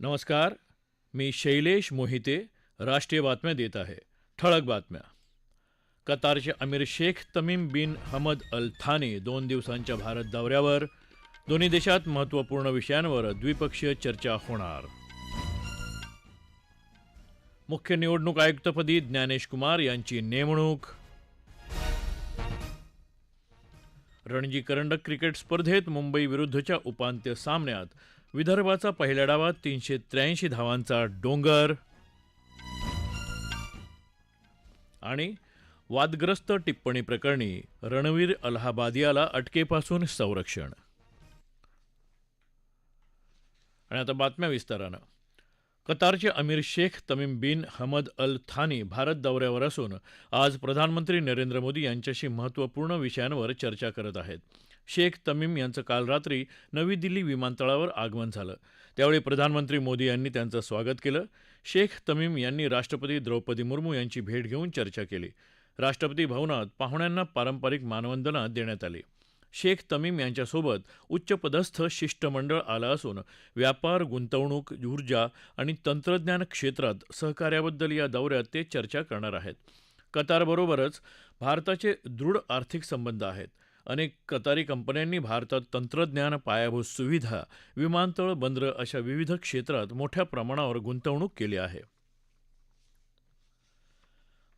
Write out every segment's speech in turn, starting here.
नमस्कार मी शैलेश मोहिते राष्ट्रीय बातम्या देत आहे. ठळक बातम्या. कतारचे अमीर शेख तमीम बिन हमद अल थानी दोन दिवसांच्या भारत दौऱ्यावर दोन्ही देशात महत्त्वपूर्ण विषयांवर द्विपक्षीय चर्चा होणार. मुख्य निवडणूक आयुक्तपदी ज्ञानेश कुमार यांची नेमणूक. रणजी करंडक क्रिकेट स्पर्धेत मुंबई विरुद्धच्या उपांत्य सामन्यात विदर्भाचा पहिल्या डावात तीनशे त्र्याऐंशी धावांचा डोंगर. आणि वादग्रस्त टिप्पणी प्रकरणी रणवीर अलाहाबादियाला अटकेपासून संरक्षण. आणि आता बातम्या विस्तारानं. कतारचे अमीर शेख तमीम बिन हमद अल थानी भारत दौऱ्यावर असून आज प्रधानमंत्री नरेंद्र मोदी यांच्याशी महत्त्वपूर्ण विषयांवर चर्चा करत आहेत. शेख तमीम यांचं काल रात्री नवी दिल्ली विमानतळावर आगमन झालं. त्यावेळी प्रधानमंत्री मोदी यांनी त्यांचं स्वागत केलं. शेख तमीम यांनी राष्ट्रपती द्रौपदी मुर्मू यांची भेट घेऊन चर्चा केली. राष्ट्रपती भवनात पाहुण्यांना पारंपरिक मानवंदना देण्यात आली. शेख तमीम यांच्यासोबत उच्चपदस्थ शिष्टमंडळ आलं असून व्यापार गुंतवणूक ऊर्जा आणि तंत्रज्ञान क्षेत्रात सहकार्याबद्दल या दौऱ्यात ते चर्चा करणार आहेत. कतारबरोबरच भारताचे दृढ आर्थिक संबंध आहेत. अनेक कतारी कंपन्यांनी भारतात तंत्रज्ञान पायाभूत सुविधा विमानतळ बंदरं अशा विविध क्षेत्रात मोठ्या प्रमाणावर गुंतवणूक केली आहे.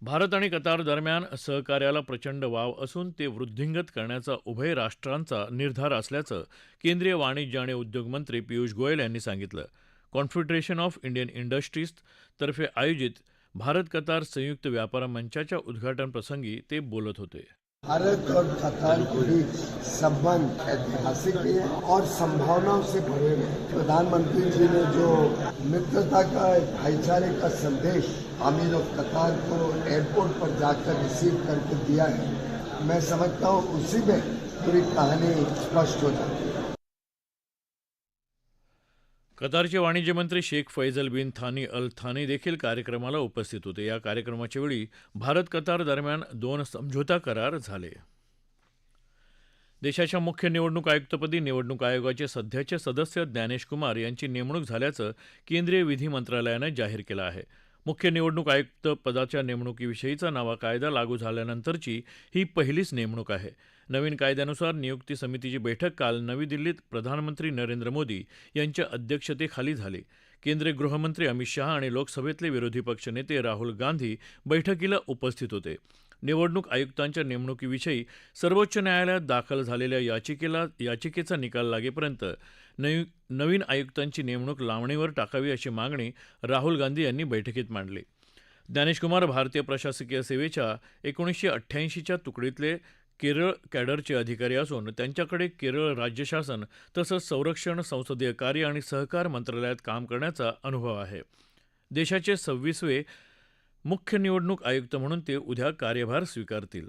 भारत आणि कतार दरम्यान सहकार्याला प्रचंड वाव असून ते वृद्धिंगत करण्याचा उभय राष्ट्रांचा निर्धार असल्याचं केंद्रीय वाणिज्य आणि उद्योग मंत्री पियुष गोयल यांनी सांगितलं. कॉन्फेडरेशन ऑफ इंडियन इंडस्ट्रीज तर्फे आयोजित भारत कतार संयुक्त व्यापार मंचाच्या उद्घाटन प्रसंगी ते बोलत होते. भारत और कतार के बीच संबंध ऐतिहासिक है और संभावनाओं से भरे हुए प्रधानमंत्री जी ने जो मित्रता का, भाईचारे का संदेश आमिर और कतार को एयरपोर्ट पर जाकर रिसीव करके दिया है, मैं समझता हूँ उसी में पूरी कहानी स्पष्ट हो जाती है। कतारचे वाणिज्य मंत्री शेख फैजल बिन थानी अल थानी देखील कार्यक्रमाला उपस्थित होते. या कार्यक्रमाच्या वेळी भारत कतार दरम्यान दोन समझोता करार झाले. देशाच्या मुख्य निवडणूक आयुक्तपदी निवडणूक आयोगाचे सध्याचे सदस्य ज्ञानेश कुमार यांची नेमणूक झाल्याचं केंद्रीय विधी मंत्रालयानं जाहीर केलं आहे. मुख्य निवडणूक आयुक्त पदाच्या नेमणुकीविषयीचा नवा कायदा लागू झाल्यानंतरची ही पहिलीच नेमणूक आहे. नवीन कायद्यानुसार नियुक्ती समितीची बैठक काल नवी दिल्लीत प्रधानमंत्री नरेंद्र मोदी यांच्या अध्यक्षतेखाली झाली. केंद्रीय गृहमंत्री अमित शहा आणि लोकसभेतले विरोधी पक्षनेते राहुल गांधी बैठकीला उपस्थित होते. निवडणूक आयुक्तांच्या नेमणुकीविषयी सर्वोच्च न्यायालयात दाखल झालेल्या याचिकेला याचिकेचा निकाल लागेपर्यंत नवीन आयुक्तांची नेमणूक लावणीवर टाकावी अशी मागणी राहुल गांधी यांनी बैठकीत मांडली. ज्ञानेशकुमार भारतीय प्रशासकीय सेवेच्या एकोणीसशे अठ्ठ्याऐंशीच्या तुकडीतले केरळ कॅडरचे अधिकारी असून त्यांच्याकडे केरळ राज्य शासन तसंच संरक्षण संसदीय कार्य आणि सहकार मंत्रालयात काम करण्याचा अनुभव आहे. देशाचे सव्वीसवे मुख्य निवडणूक आयुक्त म्हणून ते उद्या कार्यभार स्वीकारतील.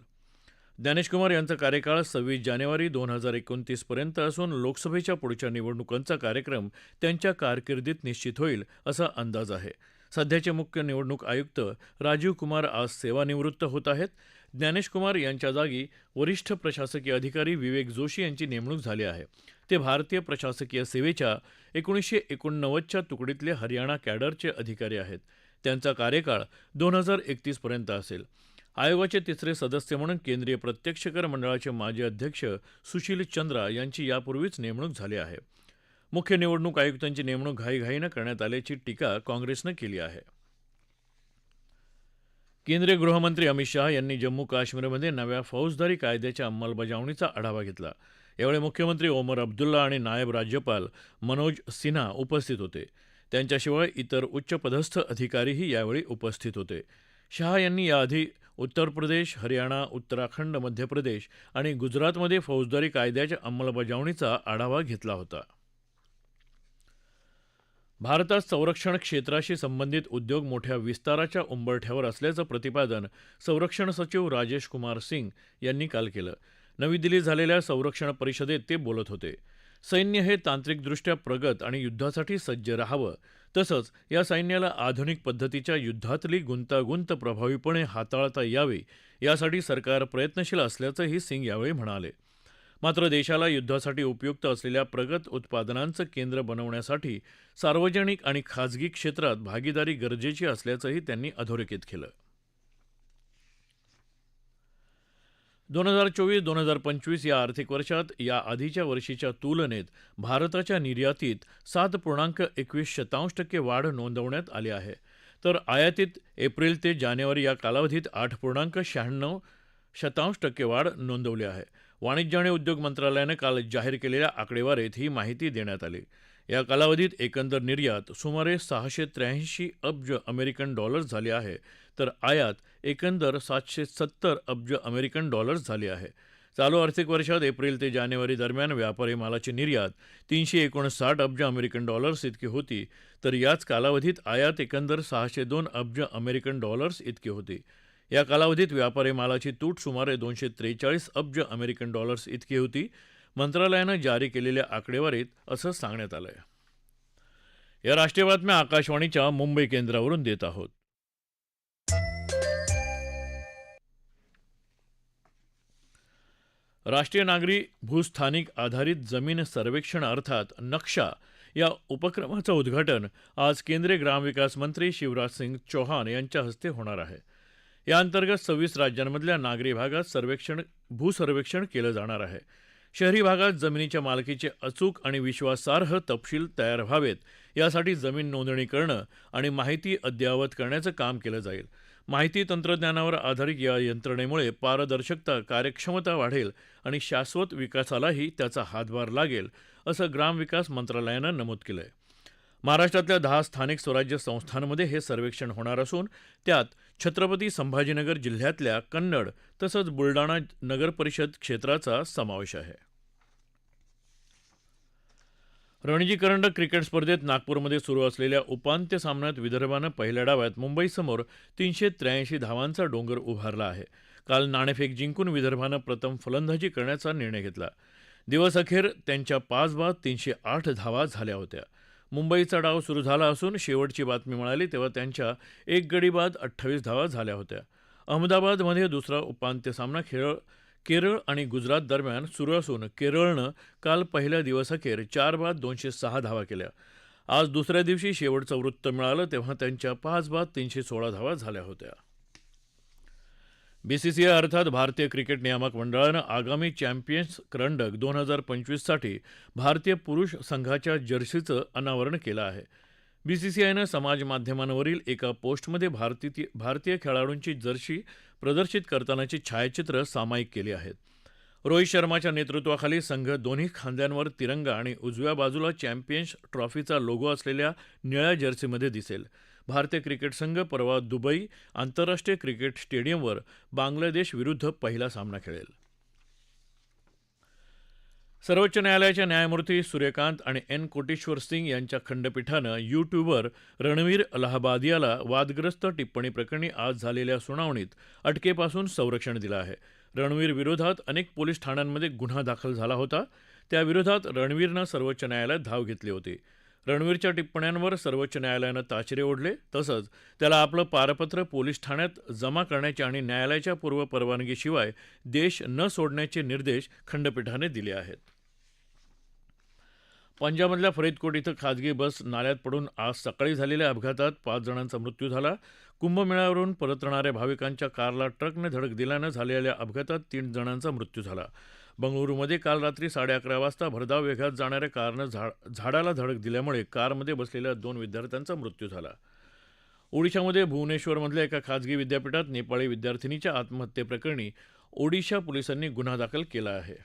ज्ञानेशकुमार यांचा कार्यकाळ सव्वीस जानेवारी दोन हजार एकोणतीसपर्यंत असून लोकसभेच्या पुढच्या निवडणुकांचा कार्यक्रम त्यांच्या कारकिर्दीत निश्चित होईल असा अंदाज आहे. सध्याचे मुख्य निवडणूक आयुक्त राजीव कुमार आज सेवानिवृत्त होत आहेत. ज्ञानेश कुमार यांच्या जागी वरिष्ठ प्रशासकीय अधिकारी विवेक जोशी यांची नेमणूक झाली आहे. ते भारतीय प्रशासकीय सेवेच्या एकोणीसशे एकोणनव्वदच्या तुकडीतले हरियाणा कॅडरचे अधिकारी आहेत. त्यांचा कार्यकाळ दोन हजार एकतीसपर्यंत असेल. आयोगाचे तिसरे सदस्य म्हणून केंद्रीय प्रत्यक्ष कर मंडळाचे माजी अध्यक्ष सुशील चंद्रा यांची यापूर्वीच नेमणूक झाली आहे. मुख्य निवडणूक आयुक्तांची नेमणूक घाईघाईनं करण्यात आल्याची टीका काँग्रेसनं केली आहे. केंद्रीय गृहमंत्री अमित शहा यांनी जम्मू काश्मीरमध्ये नव्या फौजदारी कायद्याच्या अंमलबजावणीचा आढावा घेतला. यावेळी मुख्यमंत्री ओमर अब्दुल्ला आणि नायब राज्यपाल मनोज सिन्हा उपस्थित होते. त्यांच्याशिवाय इतर उच्चपदस्थ अधिकारीही यावेळी उपस्थित होते. शहा यांनी याआधी उत्तर प्रदेश हरियाणा उत्तराखंड मध्य प्रदेश आणि गुजरातमध्ये फौजदारी कायद्याच्या अंमलबजावणीचा आढावा घेतला होता. भारतात संरक्षण क्षेत्राशी संबंधित उद्योग मोठ्या विस्ताराच्या उंबरठ्यावर असल्याचं प्रतिपादन संरक्षण सचिव राजेश कुमार सिंग यांनी काल केलं. नवी दिल्लीत झालेल्या संरक्षण परिषदेत ते बोलत होते. सैन्य हे तांत्रिकदृष्ट्या प्रगत आणि युद्धासाठी सज्ज राहावं तसंच या सैन्याला आधुनिक पद्धतीच्या युद्धातली गुंतागुंत प्रभावीपणे हाताळता यावी यासाठी सरकार प्रयत्नशील असल्याचंही सिंग यावेळी म्हणाले. मात्र देशाला युद्धासाठी उपयुक्त असलेल्या प्रगत उत्पादनांचं केंद्र बनवण्यासाठी सार्वजनिक आणि खाजगी क्षेत्रात भागीदारी गरजेची असल्याचंही त्यांनी अधोरेखित केलं. दोन हजार चोवीस दोन हजार पंचवीस या आर्थिक वर्षात या आधीच्या वर्षीच्या तुलनेत भारताच्या निर्यातीत सात पूर्णांक एकवीस शतांश टक्के वाढ नोंदवण्यात आली आहे. तर आयातीत एप्रिल ते जानेवारी या कालावधीत आठ पूर्णांक शहाण्णव शतांश टक्के वाढ नोंदवली आहे. वाणिज्य आणि उद्योग मंत्रालयानं काल जाहीर केलेल्या आकडेवारीत ही माहिती देण्यात आली. या कालावधीत एकंदर निर्यात सुमारे सहाशे त्र्याऐंशी अब्ज अमेरिकन डॉलर्स झाली आहे तर आयात एकंदर सातशे सत्तर अब्ज अमेरिकन डॉलर्स झाली आहे. चालू आर्थिक वर्षात एप्रिल ते जानेवारी दरम्यान व्यापारी मालाची निर्यात तीनशे एकोणसाठ अब्ज अमेरिकन डॉलर्स इतकी होती तर याच कालावधीत आयात एकंदर सहाशे दोन अब्ज अमेरिकन डॉलर्स इतकी होती. या कालावधीत व्यापारी मालाची तूट सुमारे दोनशे त्रेचाळीस अब्ज अमेरिकन डॉलर्स इतकी होती मंत्रालयानं जारी केलेल्या आकडेवारीत असं सांगण्यात आलंय. या राष्ट्रीय बातम्या आकाशवाणीच्या मुंबई केंद्रावरून देत आहोत. राष्ट्रीय नागरी भूस्थानिक आधारित जमीन सर्वेक्षण अर्थात नक्षा या उपक्रमाचं उद्घाटन आज केंद्रीय ग्रामविकास मंत्री शिवराज सिंग चौहान यांच्या हस्ते होणार आहे. या अंतर्गत सव्वीस राज्यांमधल्या नागरी भागात सर्वेक्षण भूसर्वेक्षण केलं जाणार आहे. शहरी भागात जमिनीच्या मालकीचे अचूक आणि विश्वासार्ह तपशील तयार व्हावेत यासाठी जमीन नोंदणी करणं आणि माहिती अद्ययावत करण्याचं काम केलं जाईल. माहिती तंत्रज्ञानावर आधारित या यंत्रणेमुळे पारदर्शकता कार्यक्षमता वाढेल आणि शाश्वत विकासालाही त्याचा हातभार लागेल असं ग्रामविकास मंत्रालयानं नमूद केलं आहे महाराष्ट्रातल्या दहा स्थानिक स्वराज्य संस्थांमध्ये हे सर्वेक्षण होणार असून त्यात छत्रपती संभाजीनगर जिल्ह्यातल्या कन्नड तसंच बुलडाणा नगरपरिषद क्षेत्राचा समावेश आहे. रणजी करंडक क्रिकेट स्पर्धेत नागपूरमध्ये सुरू असलेल्या उपांत्य सामन्यात विदर्भानं पहिल्या डावात मुंबईसमोर तीनशे त्र्याऐंशी धावांचा डोंगर उभारला आहे. काल नाणेफेक जिंकून विदर्भानं प्रथम फलंदाजी करण्याचा निर्णय घेतला. दिवसअखेर त्यांच्या पाच बाद तीनशे आठ धावा झाल्या होत्या. मुंबईचा डाव सुरू झाला असून शेवटची बातमी मिळाली तेव्हा त्यांच्या एक गडी बाद अठ्ठावीस धावा झाल्या होत्या. अहमदाबादमध्ये दुसरा उपांत्य सामना खेळ केरळ आणि गुजरात दरम्यान सुरू असून केरळनं काल पहिल्या दिवसाखेर चार बाद दोनशे सहा धावा केल्या. आज दुसऱ्या दिवशी शेवटचं वृत्त मिळालं तेव्हा त्यांच्या पाच बाद तीनशे सोळा धावा झाल्या होत्या. बीसीसीआय अर्थात भारतीय क्रिकेट नियामक मंडळानं आगामी चॅम्पियन्स करंडक दोन हजार पंचवीससाठी भारतीय पुरुष संघाच्या जर्सीचं अनावरण केलं आहे. बीसीसीआयनं समाजमाध्यमांवरील एका पोस्टमध्ये भारतीय भारतीय खेळाडूंची जर्सी प्रदर्शित करतानाची छायाचित्र सामायिक केली आहेत. रोहित शर्माच्या नेतृत्वाखाली संघ दोन्ही खांद्यांवर तिरंगा आणि उजव्या बाजूला चॅम्पियन्स ट्रॉफीचा लोगो असलेल्या निळ्या जर्सीमध्ये दिसेल. भारतीय क्रिकेट संघ परवा दुबई आंतरराष्ट्रीय क्रिकेट स्टेडियमवर बांगलादेश विरुद्ध पहिला सामना खेळेल. सर्वोच्च न्यायालयाच्या न्यायमूर्ती सूर्यकांत आणि एन कोटेश्वर सिंग यांच्या खंडपीठानं यूट्यूबर रणवीर अलाहाबादियाला वादग्रस्त टिप्पणी प्रकरणी आज झालेल्या सुनावणीत अटकेपासून संरक्षण दिलं आहे. रणवीर विरोधात अनेक पोलीस ठाण्यांमध्ये गुन्हा दाखल झाला होता. त्याविरोधात रणवीरनं सर्वोच्च न्यायालयात धाव घेतली होती. रणवीरच्या टिप्पण्यांवर सर्वोच्च न्यायालयानं ताशेरे ओढले. तसंच त्याला आपलं पारपत्र पोलीस ठाण्यात जमा करण्याचे आणि न्यायालयाच्या पूर्व परवानगीशिवाय देश न सोडण्याचे निर्देश खंडपीठाने दिले आहेत. पंजाबमधल्या फरीदकोट इथं खाजगी बस नाल्यात पडून आज सकाळी झालेल्या अपघातात पाच जणांचा मृत्यू झाला. कुंभमेळ्यावरून परतणाऱ्या भाविकांच्या कारला ट्रकने धडक दिल्यानं झालेल्या अपघातात तीन जणांचा मृत्यू झाला. बंगळुरूमध्ये काल रात्री साडे अकरा वाजता भरधाव वेगात जाणाऱ्या कारनं झा झाडाला धडक दिल्यामुळे कारमध्ये बसलेल्या दोन विद्यार्थ्यांचा मृत्यू झाला. ओडिशामध्ये भुवनेश्वरमधल्या एका खाजगी विद्यापीठात नेपाळी विद्यार्थिनीच्या आत्महत्येप्रकरणी ओडिशा पोलिसांनी गुन्हा दाखल केला आहे.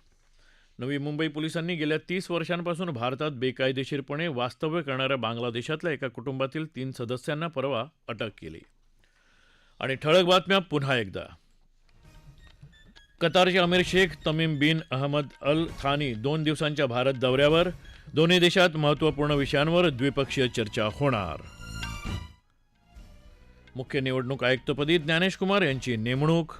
नवी मुंबई पोलिसांनी गेल्या तीस वर्षांपासून भारतात बेकायदेशीरपणे वास्तव्य करणाऱ्या बांगलादेशातल्या एका कुटुंबातील तीन सदस्यांना परवा अटक केली. आणि ठळक बातम्या पुन्हा एकदा. कतारचे अमीर शेख तमीम बिन अहमद अल थानी दोन दिवसांच्या भारत दौऱ्यावर दोन्ही देशात महत्त्वपूर्ण विषयांवर द्विपक्षीय चर्चा होणार. मुख्य निवडणूक आयुक्तपदी ज्ञानेश कुमार यांची नेमणूक.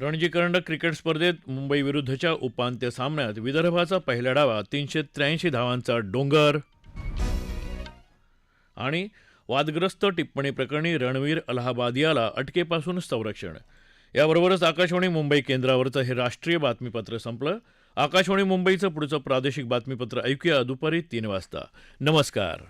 रणजी करंडक क्रिकेट स्पर्धेत मुंबई विरुद्धच्या उपांत्य सामन्यात विदर्भाचा पहिला डावा तीनशे त्र्याऐंशी धावांचा डोंगर. आणि वादग्रस्त टिप्पणी प्रकरणी रणवीर अलाहाबादियाला अटकेपासून संरक्षण. याबरोबरच आकाशवाणी मुंबई केंद्रावरचं हे राष्ट्रीय बातमीपत्र संपलं. आकाशवाणी मुंबईचं पुढचं प्रादेशिक बातमीपत्र ऐकूया दुपारी तीन वाजता. नमस्कार.